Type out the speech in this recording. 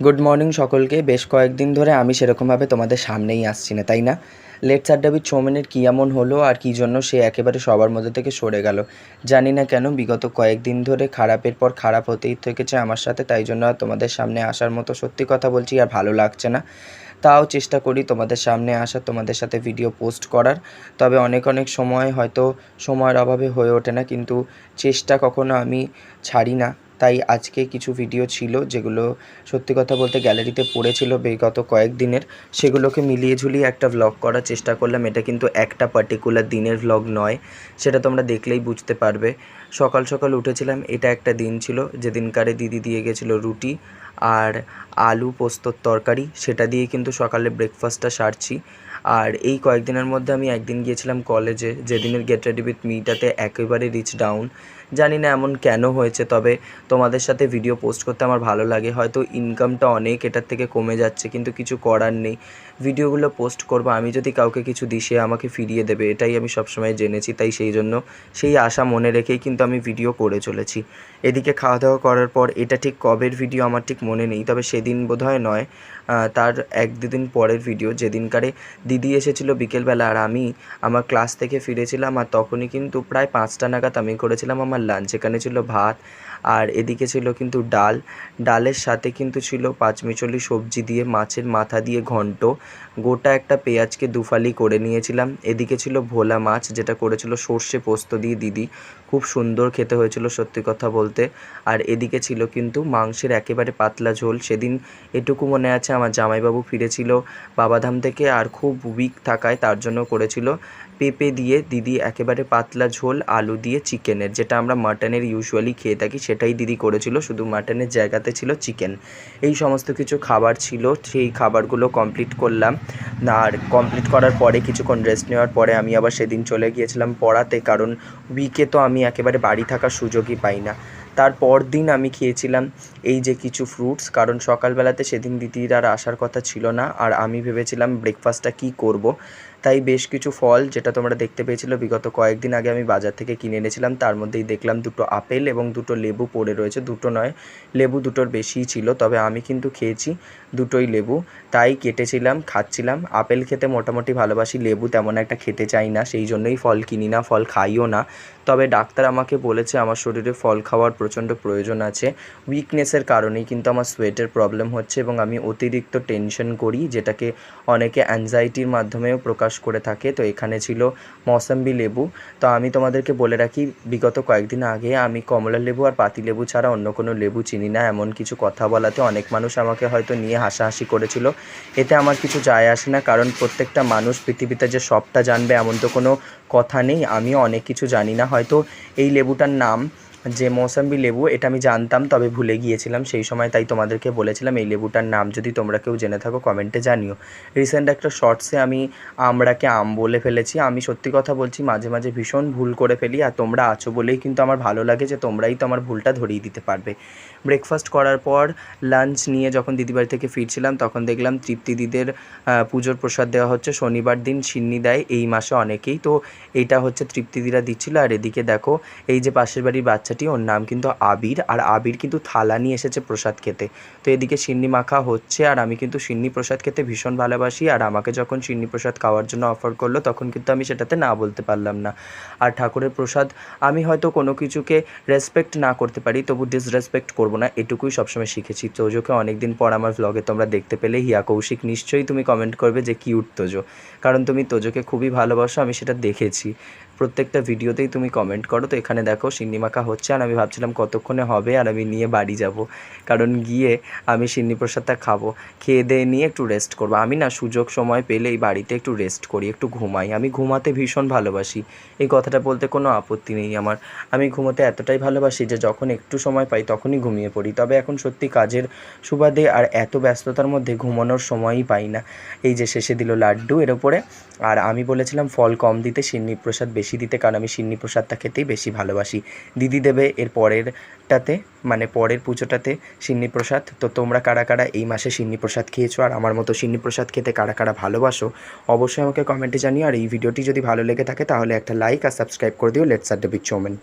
Good morning সকলকে। বেশ কয়েকদিন ধরে আমি সেরকমভাবে তোমাদের সামনেই আসছি না, তাই না? লেটস আড্ডাবির চৌমেনের কী এমন হলো আর কী জন্য সে একেবারে সবার মধ্যে থেকে সরে গেল। জানি না কেন, বিগত কয়েকদিন ধরে খারাপের পর খারাপ হতেই থেকেছে আমার সাথে, তাই জন্য আর তোমাদের সামনে আসার মতো সত্যি কথা বলছি আর ভালো লাগছে না। তাও চেষ্টা করি তোমাদের সামনে আসার তোমাদের সাথে ভিডিও পোস্ট করার। তবে অনেক অনেক সময় হয়তো সময়ের অভাবে হয়ে ওঠে না, কিন্তু চেষ্টা কখনো আমি ছাড়ি না। তাই আজকে কিছু ভিডিও ছিল যেগুলো সত্যি কথা বলতে গ্যালারিতে পড়েছিল বিগত কয়েকদিনের। সেগুলোকে মিলিয়ে ঝুলিয়ে একটা ভ্লগ করার চেষ্টা করলাম। এটা কিন্তু একটা পার্টিকুলার দিনের ভ্লগ নয়, সেটা তোমরা দেখলেই বুঝতে পারবে। সকাল সকাল উঠেছিলাম, এটা একটা দিন ছিল। যেদিনকারে দিদি দিয়ে গেছিল রুটি আর আলু পোস্তর তরকারি, সেটা দিয়ে কিন্তু সকালে ব্রেকফাস্টটা সারছি। আর এই কয়েকদিনের মধ্যে আমি একদিন গিয়েছিলাম কলেজে যেদিনের গেট রেডি উইথ মিটাতে একেবারে রিচ ডাউন জানি না এমন কেন হয়েছে, তবে তোমাদের সাথে ভিডিও পোস্ট করতে আমার ভালো লাগে। হয়তো ইনকামটা অনেক এটার থেকে কমে যাচ্ছে, কিন্তু কিছু করার নেই। ভিডিওগুলো পোস্ট করব, আমি যদি কাউকে কিছু দিই আমাকে ফিরিয়ে দেবে, এটাই আমি সবসময় জেনেছি, তাই সেই জন্য সেই আশা মনে রেখেই কিন্তু আমি ভিডিও করে চলেছি। এদিকে খাওয়া দাওয়া করার পর, এটা ঠিক কবের ভিডিও আমার ঠিক মনে নেই, তবে সেদিন বোধহয় নয় তার এক দুদিন পরের ভিডিও, যেদিনকারে দিদি এসেছিল বিকেলবেলা আর আমি আমার ক্লাস থেকে ফিরেছিলাম আর তখনই কিন্তু প্রায় পাঁচটা নাগাদ আমি করেছিলাম আমার লাঞ্চ এখানে ছিল ভাত আর এদিকে ছিল কিন্তু ডাল, ডালের সাথে কিন্তু ছিল পাঁচমিচলি সবজি দিয়ে, মাছের মাথা দিয়ে ঘন্ট গোটা একটা পেঁয়াজকে দুফালি করে নিয়েছিলাম। এদিকে ছিল ভোলা মাছ, যেটা করেছিল সর্ষে পোস্ত দিয়ে দিদি। খুব সুন্দর খেতে হয়েছিল সত্যি কথা বলতে। আর এদিকে ছিল কিন্তু মাংসের একেবারে পাতলা ঝোল। সেদিন এটুকু মনে আছে, আমার জামাইবাবু ফিরেছিল বাবাধাম থেকে আর খুব উইক থাকায় তার জন্য করেছিল পেঁপে দিয়ে দিদি একেবারে পাতলা ঝোল, আলু দিয়ে চিকেনের, যেটা আমরা মাটনের ইউজুয়ালি খেয়ে থাকি, সেটাই দিদি করেছিল। শুধু মাটনের জায়গাতে ছিল চিকেন। এই সমস্ত কিছু খাবার ছিল, সেই খাবারগুলো কমপ্লিট করলাম। আর কমপ্লিট করার পরে, কিছুক্ষণ রেস্ট নেওয়ার পরে আমি আবার সেদিন চলে গিয়েছিলাম পড়াতে। কারণ উইকে তো আমি একেবারে বাড়ি থাকার সুযোগই পাই না। তারপর দিন আমি খেয়েছিলাম এই যে কিছু ফ্রুটস কারণ সকালবেলাতে সেদিন দিদির আর আসার কথা ছিল না, আর আমি ভেবেছিলাম ব্রেকফাস্টটা কী করব। তাই বেশ কিছু ফল, যেটা তোমরা দেখতে পেয়েছিলো, বিগত কয়েকদিন আগে আমি বাজার থেকে কিনে এনেছিলাম। তার মধ্যেই দেখলাম দুটো আপেল এবং দুটো লেবু পড়ে রয়েছে। দুটো নয়, লেবু দুটোর বেশিই ছিল, তবে আমি কিন্তু খেয়েছি দুটোই লেবু। তাই কেটেছিলাম, খাচ্ছিলাম। আপেল খেতে মোটামুটি ভালোবাসি, লেবু তেমন একটা খেতে চাই না, সেই জন্যই ফল কিনি না, ফল খাইও না। তবে ডাক্তার আমাকে বলেছে আমার শরীরে ফল খাওয়ার প্রচণ্ড প্রয়োজন আছে। উইকনেসের কারণেই কিন্তু আমার সোয়েটের প্রবলেম হচ্ছে এবং আমি অতিরিক্ত টেনশন করি, যেটাকে অনেকে অ্যাংজাইটির মাধ্যমেও প্রকাশ করে থাকে। তো এখানে ছিল মৌসাম্বি লেবু। তো আমি তোমাদেরকে বলে রাখি, বিগত কয়েকদিন আগে আমি কমলা লেবু আর পাতি লেবু ছাড়া অন্য কোনো লেবু চিনি না। এমন কিছু কথা বলাতে অনেক মানুষ আমাকে হয়তো নিয়ে হাসাহাসি করেছিল। এতে আমার কিছু যায় আসে না, কারণ প্রত্যেকটা মানুষ পৃথিবীতে যে সবটা জানবে এমন তো কোনো কথা নেই। আমিও অনেক কিছু জানি না হয়তো এই লেবুটার নাম যে মৌসাম্বি লেবু, এটা আমি জানতাম তবে ভুলে গিয়েছিলাম, সেই সময় তাই তোমাদেরকে বলেছিলাম এই লেবুটার নাম। যদি তোমরা কেউ জেনে থাকো, কমেন্টে জানিও। রিসেন্ট একটা শর্টসে আমি আমড়াকে আম বলে ফেলেছি। আমি সত্যি কথা বলছি, মাঝে মাঝে ভীষণ ভুল করে ফেলি আর তোমরা আছো বলেই কিন্তু আমার ভালো লাগে যে তোমরাই তো আমার ভুলটা ধরিয়ে দিতে পারবে। ব্রেকফাস্ট করার পর লাঞ্চ নিয়ে যখন দিদিবাড়ি থেকে ফিরছিলাম, তখন দেখলাম তৃপ্তি দিদের পুজোর প্রসাদ দেওয়া হচ্ছে, শনিবার দিন সিন্নি দেয়, এই মাসে অনেকেই। তো এইটা হচ্ছে তৃপ্তি দিরা দিচ্ছিল। আর এদিকে দেখো, এই যে পাশের বাড়ির বাচ্চাটি ওর নাম কিন্তু আবির, আর আবির কিন্তু থালা নিয়ে এসেছে প্রসাদ খেতে। তো এদিকে সিন্নি মাখা হচ্ছে, আর আমি কিন্তু সিন্নি প্রসাদ খেতে ভীষণ ভালোবাসি, আর আমাকে যখন সিন্নি প্রসাদ খাওয়ার জন্য অফার করল, তখন কিন্তু আমি সেটাতে না বলতে পারলাম না। আর ঠাকুরের প্রসাদ আমি হয়তো কোনো কিছুকে রেসপেক্ট না করতে পারি, তবু ডিসরেসপেক্ট করব না, এটুকুই সবসময় শিখেছি। তোজোকে অনেকদিন পর আমার ভ্লগে তোমরা দেখতে পেলে, হিয়া কৌশিক, নিশ্চয়ই তুমি কমেন্ট করবে যে কিউট তোজো। কারণ তুমি তোজোকে খুবই ভালোবাসো, আমি সেটা দেখেছি। প্রত্যেকটা ভিডিওতেই তুমি কমেন্ট করো। তো এখানে দেখো সিন্নি মাখা হচ্ছে আর আমি ভাবছিলাম কতক্ষণে হবে আর আমি নিয়ে বাড়ি যাব। কারণ গিয়ে আমি সিন্নি প্রসাদটা খাব। খেয়ে দিয়ে নিয়ে একটু রেস্ট করব। আমি না সুযোগ সময় পেলে এই বাড়িতে একটু রেস্ট করি, একটু ঘুমাই। আমি ঘুমাতে ভীষণ ভালোবাসি। এই কথাটা বলতে কোনো আপত্তি নেই আমার। আমি ঘুমোতে এতটাই ভালোবাসি যে যখন একটু সময় পাই তখনই ঘুমিয়ে পড়ি। তবে এখন সত্যি কাজের সুবাদে আর এত ব্যস্ততার মধ্যে ঘুমানোর সময়ই পাই না। এই যে শেষে দিল লাড্ডু এর ওপরে। আর আমি বলেছিলাম ফল কম দিতে সিন্নি প্রসাদ বেশি দিতে, কারণ আমি সিন্নি প্রসাদটা খেতেই বেশি ভালোবাসি। দিদি দেবে এর পরেরটাতে মানে পরের পুজোটাতে সিন্নি প্রসাদ। তো তোমরা কারা কারা এই মাসে সিন্নি প্রসাদ খেয়েছো? আর আমার মতো সিন্নি প্রসাদ খেতে কারা কারা ভালোবাসো? অবশ্যই আমাকে কমেন্টে জানিও। আর এই ভিডিওটি যদি ভালো লেগে থাকে, তাহলে একটা লাইক আর সাবস্ক্রাইব করে দিও লেটস আড্ডা বিগ চৌমেন